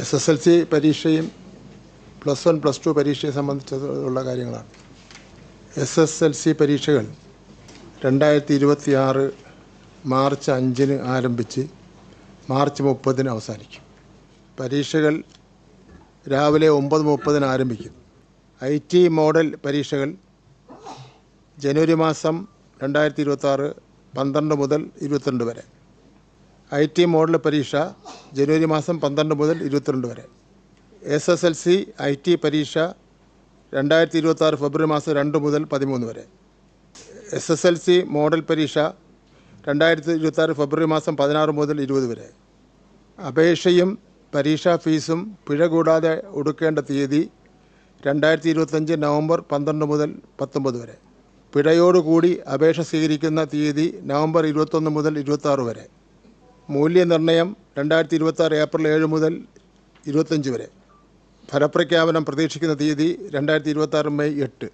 S S L C പരീക്ഷയും plus one plus two പരീക്ഷയെ സംബന്ധിച്ചുള്ള കാര്യങ്ങളാണ്. എസ് എസ് എൽ സി പരീക്ഷകൾ രണ്ടായിരത്തി ഇരുപത്തി ആറ് മാർച്ച് അഞ്ചിന് ആരംഭിച്ച് മാർച്ച് മുപ്പതിന് അവസാനിക്കും. പരീക്ഷകൾ രാവിലെ ഒമ്പത് മുപ്പതിന് ആരംഭിക്കും ഐ ടി മോഡൽ പരീക്ഷകൾ ജനുവരി മാസം രണ്ടായിരത്തി ഇരുപത്തി ആറ് പന്ത്രണ്ട് മുതൽ ഇരുപത്തിരണ്ട് വരെ. ഐ ടി മോഡൽ പരീക്ഷ ജനുവരി മാസം പന്ത്രണ്ട് മുതൽ ഇരുപത്തിരണ്ട് വരെ. S S L C I T പരീക്ഷ രണ്ടായിരത്തി ഇരുപത്തി ആറ് ഫെബ്രുവരി മാസം രണ്ട് മുതൽ പതിമൂന്ന് വരെ. S S L C model പരീക്ഷ രണ്ടായിരത്തി ഇരുപത്തി ആറ് ഫെബ്രുവരി മാസം പതിനാറ് മുതൽ ഇരുപത് വരെ. അപേക്ഷയും പരീക്ഷാ ഫീസും പിഴ കൂടാതെ ഒടുക്കേണ്ട തീയതി രണ്ടായിരത്തി ഇരുപത്തഞ്ച് നവംബർ പന്ത്രണ്ട് മുതൽ പത്തൊമ്പത് വരെ. പിഴയോടുകൂടി അപേക്ഷ സ്വീകരിക്കുന്ന തീയതി നവംബർ ഇരുപത്തൊന്ന് മുതൽ ഇരുപത്താറ് വരെ. മൂല്യനിർണയം രണ്ടായിരത്തി ഇരുപത്തി ആറ് ഏപ്രിൽ ഏഴ് മുതൽ ഇരുപത്തഞ്ച് വരെ. ഫലപ്രഖ്യാപനം പ്രതീക്ഷിക്കുന്ന തീയതി രണ്ടായിരത്തി ഇരുപത്തി ആറ് മെയ് എട്ട്.